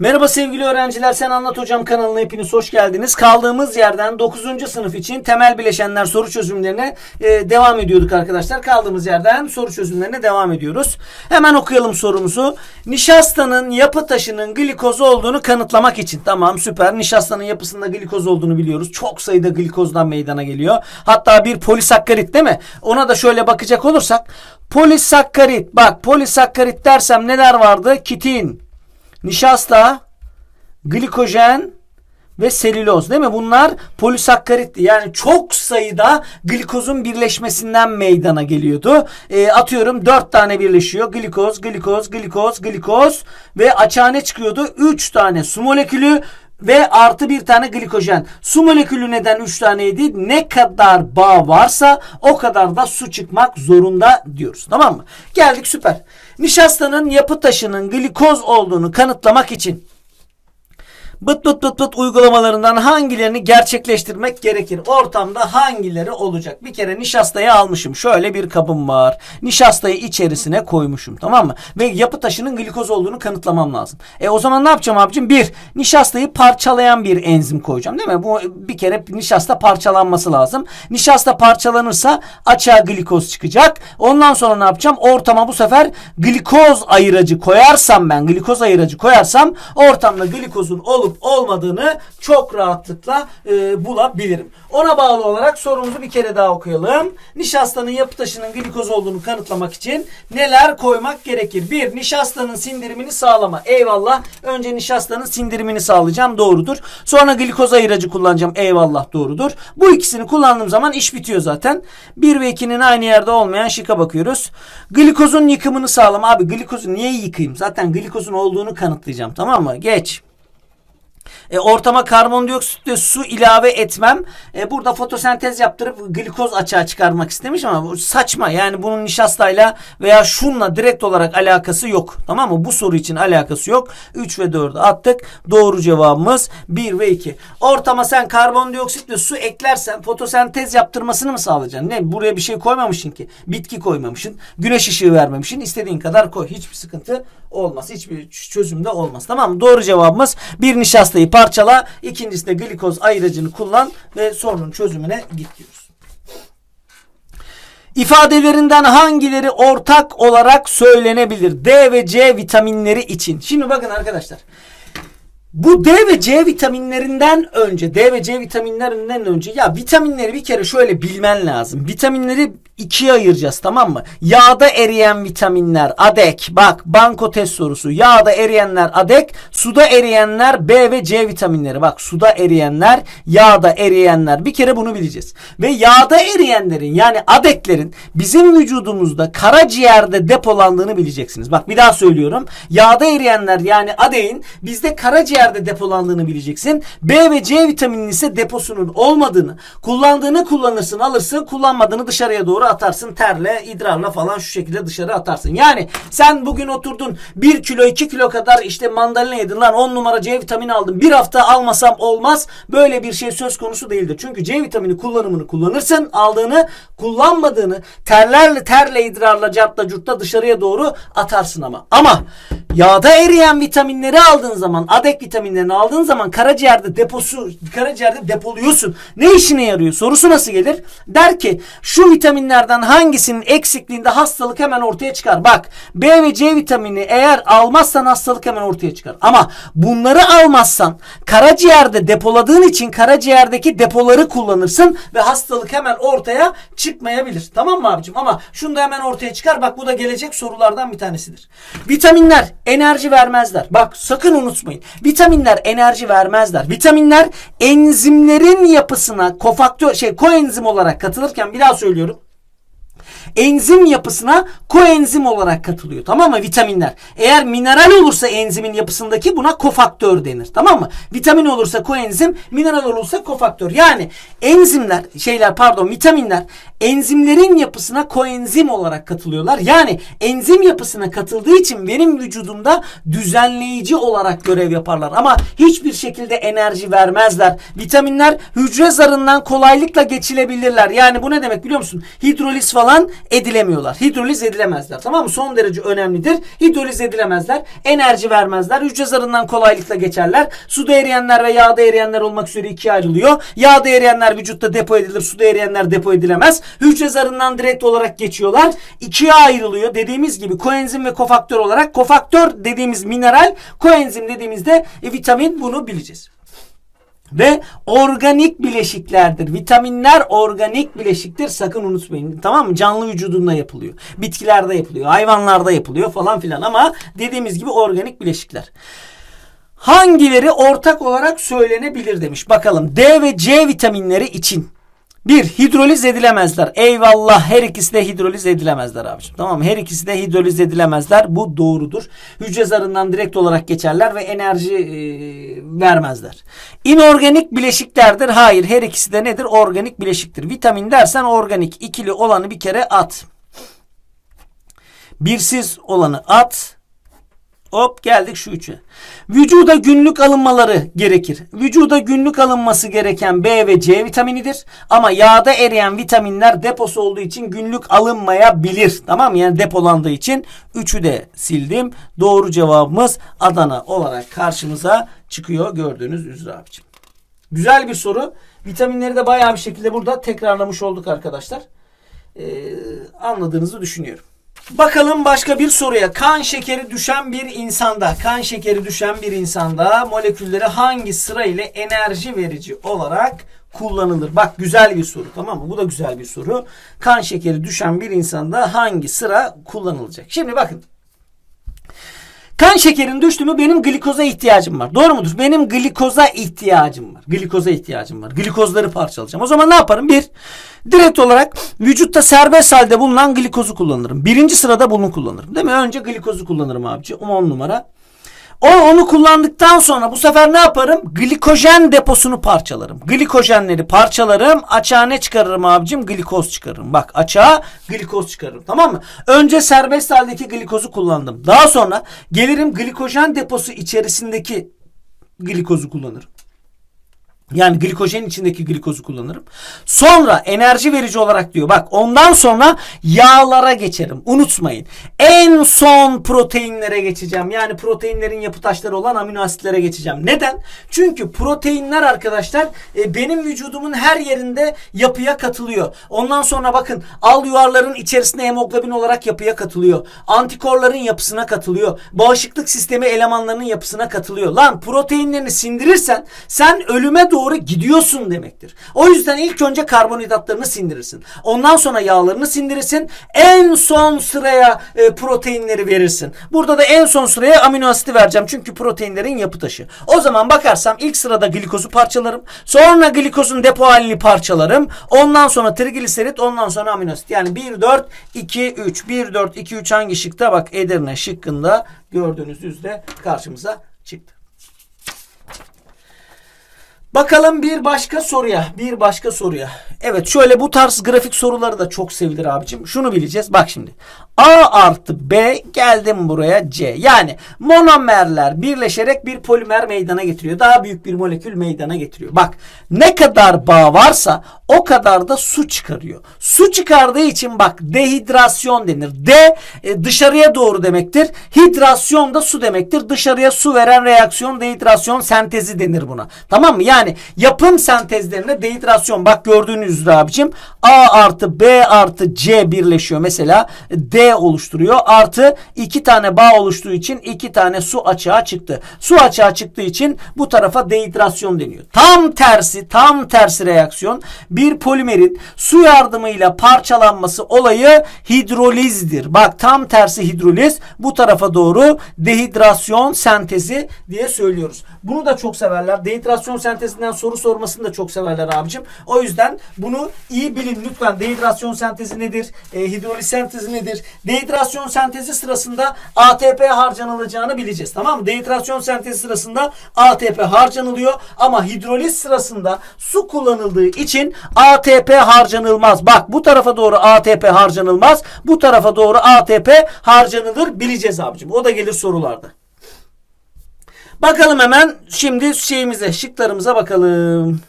Merhaba sevgili öğrenciler Sen Anlat Hocam kanalına hepiniz hoş geldiniz. Kaldığımız yerden 9. sınıf için temel bileşenler soru çözümlerine e, devam ediyorduk arkadaşlar. Kaldığımız yerden soru çözümlerine devam ediyoruz. Hemen okuyalım sorumuzu. Nişastanın yapı taşının glikoz olduğunu kanıtlamak için. Tamam süper. Nişastanın yapısında glikoz olduğunu biliyoruz. Çok sayıda glikozdan meydana geliyor. Hatta bir polisakkarit değil mi? Ona da şöyle bakacak olursak polisakkarit bak polisakkarit dersem neler vardı? Kitin, nişasta, glikojen ve selüloz değil mi? Bunlar polisakkaritti. Yani çok sayıda glikozun birleşmesinden meydana geliyordu. E, atıyorum 4 tane birleşiyor. Glikoz, glikoz, glikoz, glikoz ve açığa ne çıkıyordu? 3 tane su molekülü ve artı bir tane glikojen. Su molekülü neden 3 taneydi? Ne kadar bağ varsa o kadar da su çıkmak zorunda diyoruz. Tamam mı? Geldik süper. Nişastanın yapı taşının glikoz olduğunu kanıtlamak için bıt bıt bıt bıt uygulamalarından hangilerini gerçekleştirmek gerekir? Ortamda hangileri olacak? Bir kere nişastayı almışım. Şöyle bir kabım var. Nişastayı içerisine koymuşum. Tamam mı? Ve yapı taşının glikoz olduğunu kanıtlamam lazım. E o zaman ne yapacağım abicim? Bir, nişastayı parçalayan bir enzim koyacağım. Değil mi? Bu bir kere nişasta parçalanması lazım. Nişasta parçalanırsa açığa glikoz çıkacak. Ondan sonra ne yapacağım? Ortama bu sefer glikoz ayıracı koyarsam ben glikoz ayıracı koyarsam ortamda glikozun olup olmadığını çok rahatlıkla e, bulabilirim. Ona bağlı olarak sorumuzu bir kere daha okuyalım. Nişastanın yapı taşının glikoz olduğunu kanıtlamak için neler koymak gerekir? Bir, nişastanın sindirimini sağlama. Eyvallah. Önce nişastanın sindirimini sağlayacağım. Doğrudur. Sonra glikoz ayıracı kullanacağım. Eyvallah. Doğrudur. Bu ikisini kullandığım zaman iş bitiyor zaten. 1 ve 2'nin aynı yerde olmayan şıka bakıyoruz. Glikozun yıkımını sağlama. Abi glikozu niye yıkayayım? Zaten glikozun olduğunu kanıtlayacağım. Tamam mı? Geç. E, ortama karbondioksit ve su ilave etmem. E, burada fotosentez yaptırıp glikoz açığa çıkarmak istemiş ama saçma. Yani bunun nişastayla veya şunla direkt olarak alakası yok. Tamam mı? Bu soru için alakası yok. 3 ve 4'ü attık. Doğru cevabımız 1 ve 2. Ortama sen karbondioksit ve su eklersen fotosentez yaptırmasını mı sağlayacaksın? Ne? Buraya bir şey koymamışsın ki. Bitki koymamışsın. Güneş ışığı vermemişsin. İstediğin kadar koy. Hiçbir sıkıntı olmaz. Hiçbir çözümde olmaz. Tamam mı? Doğru cevabımız bir nişastayı parçala. ikincisi de glikoz ayıracını kullan ve sorunun çözümüne git diyoruz. İfadelerinden hangileri ortak olarak söylenebilir? D ve C vitaminleri için. Şimdi bakın arkadaşlar. Bu D ve C vitaminlerinden önce, D ve C vitaminlerinden önce ya vitaminleri bir kere şöyle bilmen lazım. Vitaminleri ikiye ayıracağız tamam mı? Yağda eriyen vitaminler ADEK. Bak banko test sorusu. Yağda eriyenler ADEK, suda eriyenler B ve C vitaminleri. Bak suda eriyenler, yağda eriyenler. Bir kere bunu bileceğiz. Ve yağda eriyenlerin yani ADEK'lerin bizim vücudumuzda karaciğerde depolandığını bileceksiniz. Bak bir daha söylüyorum. Yağda eriyenler yani ADEK'in bizde karaciğerde depolandığını bileceksin. B ve C vitamininin ise deposunun olmadığını, kullandığını kullanırsın, alırsın, kullanmadığını dışarıya doğru atarsın terle, idrarla falan şu şekilde dışarı atarsın. Yani sen bugün oturdun 1 kilo 2 kilo kadar işte mandalina yedin lan 10 numara C vitamini aldım. Bir hafta almasam olmaz. Böyle bir şey söz konusu değildir. Çünkü C vitamini kullanımını kullanırsın. Aldığını kullanmadığını terlerle terle idrarla cartla curtla dışarıya doğru atarsın ama. Ama yağda eriyen vitaminleri aldığın zaman adek vitaminlerini aldığın zaman karaciğerde deposu karaciğerde depoluyorsun. Ne işine yarıyor? Sorusu nasıl gelir? Der ki şu vitaminlerden hangisinin eksikliğinde hastalık hemen ortaya çıkar. Bak B ve C vitamini eğer almazsan hastalık hemen ortaya çıkar. Ama bunları almazsan karaciğerde depoladığın için karaciğerdeki depoları kullanırsın ve hastalık hemen ortaya çıkmayabilir. Tamam mı abicim? Ama şunu da hemen ortaya çıkar. Bak bu da gelecek sorulardan bir tanesidir. Vitaminler enerji vermezler. Bak sakın unutmayın. Vitaminler enerji vermezler. Vitaminler enzimlerin yapısına kofaktör şey koenzim olarak katılırken bir daha söylüyorum enzim yapısına koenzim olarak katılıyor. Tamam mı? Vitaminler. Eğer mineral olursa enzimin yapısındaki buna kofaktör denir. Tamam mı? Vitamin olursa koenzim, mineral olursa kofaktör. Yani enzimler, şeyler pardon vitaminler enzimlerin yapısına koenzim olarak katılıyorlar. Yani enzim yapısına katıldığı için benim vücudumda düzenleyici olarak görev yaparlar. Ama hiçbir şekilde enerji vermezler. Vitaminler hücre zarından kolaylıkla geçilebilirler. Yani bu ne demek biliyor musun? Hidroliz falan edilemiyorlar. Hidroliz edilemezler. Tamam mı? Son derece önemlidir. Hidroliz edilemezler. Enerji vermezler. Hücre zarından kolaylıkla geçerler. Suda eriyenler ve yağda eriyenler olmak üzere ikiye ayrılıyor. Yağda eriyenler vücutta depo edilir. Suda eriyenler depo edilemez. Hücre zarından direkt olarak geçiyorlar. İkiye ayrılıyor. Dediğimiz gibi koenzim ve kofaktör olarak. Kofaktör dediğimiz mineral, koenzim dediğimizde e, vitamin bunu bileceğiz. Ve organik bileşiklerdir. Vitaminler organik bileşiktir. Sakın unutmayın. Tamam mı? Canlı vücudunda yapılıyor. Bitkilerde yapılıyor. Hayvanlarda yapılıyor falan filan. Ama dediğimiz gibi organik bileşikler. Hangileri ortak olarak söylenebilir demiş. Bakalım D ve C vitaminleri için. Bir, hidroliz edilemezler. Eyvallah her ikisi de hidroliz edilemezler abiciğim. Tamam? Her ikisi de hidroliz edilemezler. Bu doğrudur. Hücre zarından direkt olarak geçerler ve enerji e, vermezler. İnorganik bileşiklerdir. Hayır her ikisi de nedir? Organik bileşiktir. Vitamin dersen organik. ikili olanı bir kere at. Birsiz olanı at. Hop geldik şu üçe. Vücuda günlük alınmaları gerekir. Vücuda günlük alınması gereken B ve C vitaminidir. Ama yağda eriyen vitaminler deposu olduğu için günlük alınmayabilir. Tamam mı? Yani depolandığı için üçü de sildim. Doğru cevabımız Adana olarak karşımıza çıkıyor gördüğünüz üzere abicim. Güzel bir soru. Vitaminleri de bayağı bir şekilde burada tekrarlamış olduk arkadaşlar. Ee, anladığınızı düşünüyorum. Bakalım başka bir soruya. Kan şekeri düşen bir insanda, kan şekeri düşen bir insanda molekülleri hangi sıra ile enerji verici olarak kullanılır? Bak güzel bir soru tamam mı? Bu da güzel bir soru. Kan şekeri düşen bir insanda hangi sıra kullanılacak? Şimdi bakın. Kan şekerin düştü mü benim glikoza ihtiyacım var. Doğru mudur? Benim glikoza ihtiyacım var. Glikoza ihtiyacım var. Glikozları parçalayacağım. O zaman ne yaparım? Bir, direkt olarak vücutta serbest halde bulunan glikozu kullanırım. Birinci sırada bunu kullanırım. Değil mi? Önce glikozu kullanırım abici. 10 numara. O onu kullandıktan sonra bu sefer ne yaparım? Glikojen deposunu parçalarım. Glikojenleri parçalarım. Açığa ne çıkarırım abicim? Glikoz çıkarırım. Bak açığa glikoz çıkarırım. Tamam mı? Önce serbest haldeki glikozu kullandım. Daha sonra gelirim glikojen deposu içerisindeki glikozu kullanırım. Yani glikojen içindeki glikozu kullanırım. Sonra enerji verici olarak diyor. Bak ondan sonra yağlara geçerim. Unutmayın. En son proteinlere geçeceğim. Yani proteinlerin yapı taşları olan amino asitlere geçeceğim. Neden? Çünkü proteinler arkadaşlar e, benim vücudumun her yerinde yapıya katılıyor. Ondan sonra bakın al yuvarların içerisinde hemoglobin olarak yapıya katılıyor. Antikorların yapısına katılıyor. Bağışıklık sistemi elemanlarının yapısına katılıyor. Lan proteinlerini sindirirsen sen ölüme doğru gidiyorsun demektir. O yüzden ilk önce karbonhidratlarını sindirirsin. Ondan sonra yağlarını sindirirsin. En son sıraya e, proteinleri verirsin. Burada da en son sıraya amino asiti vereceğim. Çünkü proteinlerin yapı taşı. O zaman bakarsam ilk sırada glikozu parçalarım. Sonra glikozun depo halini parçalarım. Ondan sonra trigliserit, ondan sonra amino asit. Yani 1 4 2 3 1 4 2 3 hangi şıkta? Bak Edirne şıkkında gördüğünüz üzere karşımıza çıktı. Bakalım bir başka soruya. Bir başka soruya. Evet şöyle bu tarz grafik soruları da çok sevilir abicim. Şunu bileceğiz. Bak şimdi. A artı B geldim buraya C. Yani monomerler birleşerek bir polimer meydana getiriyor. Daha büyük bir molekül meydana getiriyor. Bak ne kadar bağ varsa o kadar da su çıkarıyor. Su çıkardığı için bak dehidrasyon denir. D e, dışarıya doğru demektir. Hidrasyon da su demektir. Dışarıya su veren reaksiyon dehidrasyon sentezi denir buna. Tamam mı? Yani yapım sentezlerine dehidrasyon. Bak gördüğünüz üzere abicim A artı B artı C birleşiyor. Mesela D oluşturuyor. Artı iki tane bağ oluştuğu için iki tane su açığa çıktı. Su açığa çıktığı için bu tarafa dehidrasyon deniyor. Tam tersi, tam tersi reaksiyon bir polimerin su yardımıyla parçalanması olayı hidrolizdir. Bak tam tersi hidroliz. Bu tarafa doğru dehidrasyon sentezi diye söylüyoruz. Bunu da çok severler. Dehidrasyon sentezinden soru sormasını da çok severler abicim. O yüzden bunu iyi bilin lütfen. Dehidrasyon sentezi nedir? E, hidroliz sentezi nedir? Dehidrasyon sentezi sırasında ATP harcanılacağını bileceğiz. Tamam mı? Dehidrasyon sentezi sırasında ATP harcanılıyor ama hidroliz sırasında su kullanıldığı için ATP harcanılmaz. Bak bu tarafa doğru ATP harcanılmaz. Bu tarafa doğru ATP harcanılır bileceğiz abicim. O da gelir sorularda. Bakalım hemen şimdi şeyimize şıklarımıza bakalım.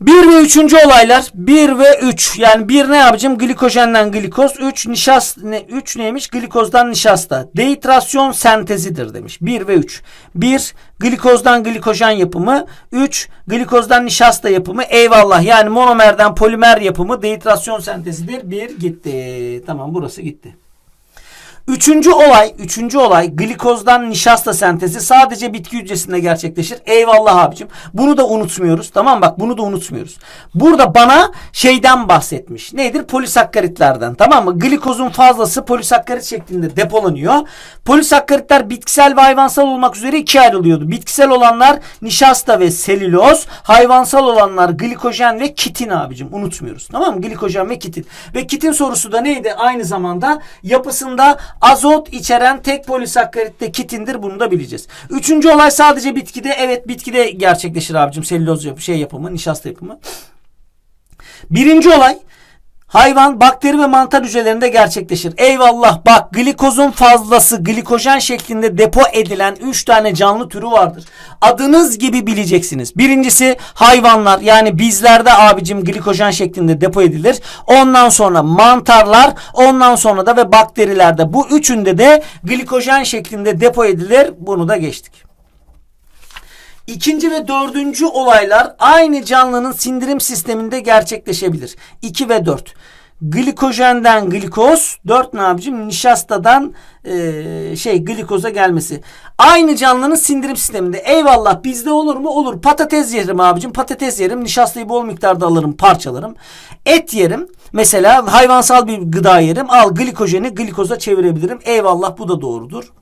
1 ve 3. olaylar 1 ve 3 yani 1 ne yapacağım glikojenden glikoz 3 nişast ne 3 neymiş? Glikozdan nişasta. Dehidrasyon sentezidir demiş. 1 ve 3 1 glikozdan glikojen yapımı. 3 glikozdan nişasta yapımı. Eyvallah. Yani monomerden polimer yapımı dehidrasyon sentezidir. 1 gitti. Tamam burası gitti Üçüncü olay, üçüncü olay glikozdan nişasta sentezi sadece bitki hücresinde gerçekleşir. Eyvallah abicim. Bunu da unutmuyoruz. Tamam bak bunu da unutmuyoruz. Burada bana şeyden bahsetmiş. Nedir? Polisakkaritlerden. Tamam mı? Glikozun fazlası polisakkarit şeklinde depolanıyor. Polisakkaritler bitkisel ve hayvansal olmak üzere ikiye ayrılıyordu. Bitkisel olanlar nişasta ve selüloz. Hayvansal olanlar glikojen ve kitin abicim. Unutmuyoruz. Tamam mı? Glikojen ve kitin. Ve kitin sorusu da neydi? Aynı zamanda yapısında azot içeren tek polisakkarit de kitindir. Bunu da bileceğiz. Üçüncü olay sadece bitkide. Evet bitkide gerçekleşir abicim. Selüloz yapı, şey yapımı, nişasta yapımı. Birinci olay hayvan, bakteri ve mantar hücrelerinde gerçekleşir. Eyvallah bak glikozun fazlası glikojen şeklinde depo edilen 3 tane canlı türü vardır. Adınız gibi bileceksiniz. Birincisi hayvanlar yani bizlerde abicim glikojen şeklinde depo edilir. Ondan sonra mantarlar ondan sonra da ve bakterilerde bu üçünde de glikojen şeklinde depo edilir. Bunu da geçtik. İkinci ve dördüncü olaylar aynı canlının sindirim sisteminde gerçekleşebilir. 2 ve 4. Glikojenden glikoz, 4 ne yapacağım? Nişastadan e, şey glikoza gelmesi. Aynı canlının sindirim sisteminde. Eyvallah bizde olur mu? Olur. Patates yerim abicim. Patates yerim. Nişastayı bol miktarda alırım, parçalarım. Et yerim. Mesela hayvansal bir gıda yerim. Al glikojeni glikoza çevirebilirim. Eyvallah bu da doğrudur.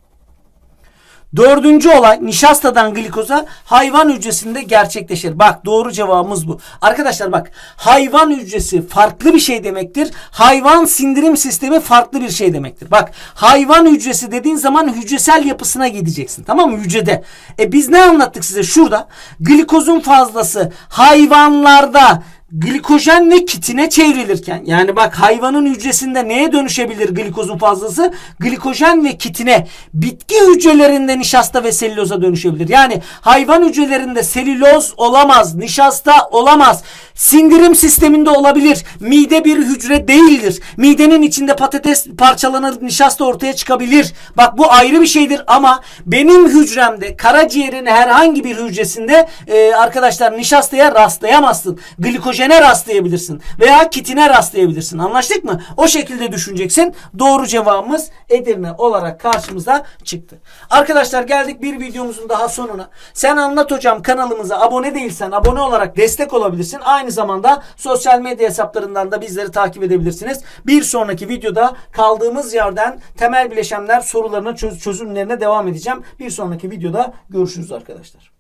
Dördüncü olay nişastadan glikoza hayvan hücresinde gerçekleşir. Bak doğru cevabımız bu. Arkadaşlar bak hayvan hücresi farklı bir şey demektir. Hayvan sindirim sistemi farklı bir şey demektir. Bak hayvan hücresi dediğin zaman hücresel yapısına gideceksin. Tamam mı? Hücrede. E biz ne anlattık size? Şurada glikozun fazlası hayvanlarda glikojen ve kitine çevrilirken yani bak hayvanın hücresinde neye dönüşebilir glikozun fazlası? Glikojen ve kitine bitki hücrelerinde nişasta ve selüloza dönüşebilir. Yani hayvan hücrelerinde selüloz olamaz, nişasta olamaz. Sindirim sisteminde olabilir. Mide bir hücre değildir. Midenin içinde patates parçalanır, nişasta ortaya çıkabilir. Bak bu ayrı bir şeydir ama benim hücremde karaciğerin herhangi bir hücresinde e, arkadaşlar nişastaya rastlayamazsın. Glikojene rastlayabilirsin veya kitine rastlayabilirsin. Anlaştık mı? O şekilde düşüneceksin. Doğru cevabımız Edirne olarak karşımıza çıktı. Arkadaşlar geldik bir videomuzun daha sonuna. Sen Anlat Hocam kanalımıza abone değilsen abone olarak destek olabilirsin. Aynı zamanda sosyal medya hesaplarından da bizleri takip edebilirsiniz. Bir sonraki videoda kaldığımız yerden temel bileşenler sorularına çöz çözümlerine devam edeceğim. Bir sonraki videoda görüşürüz arkadaşlar.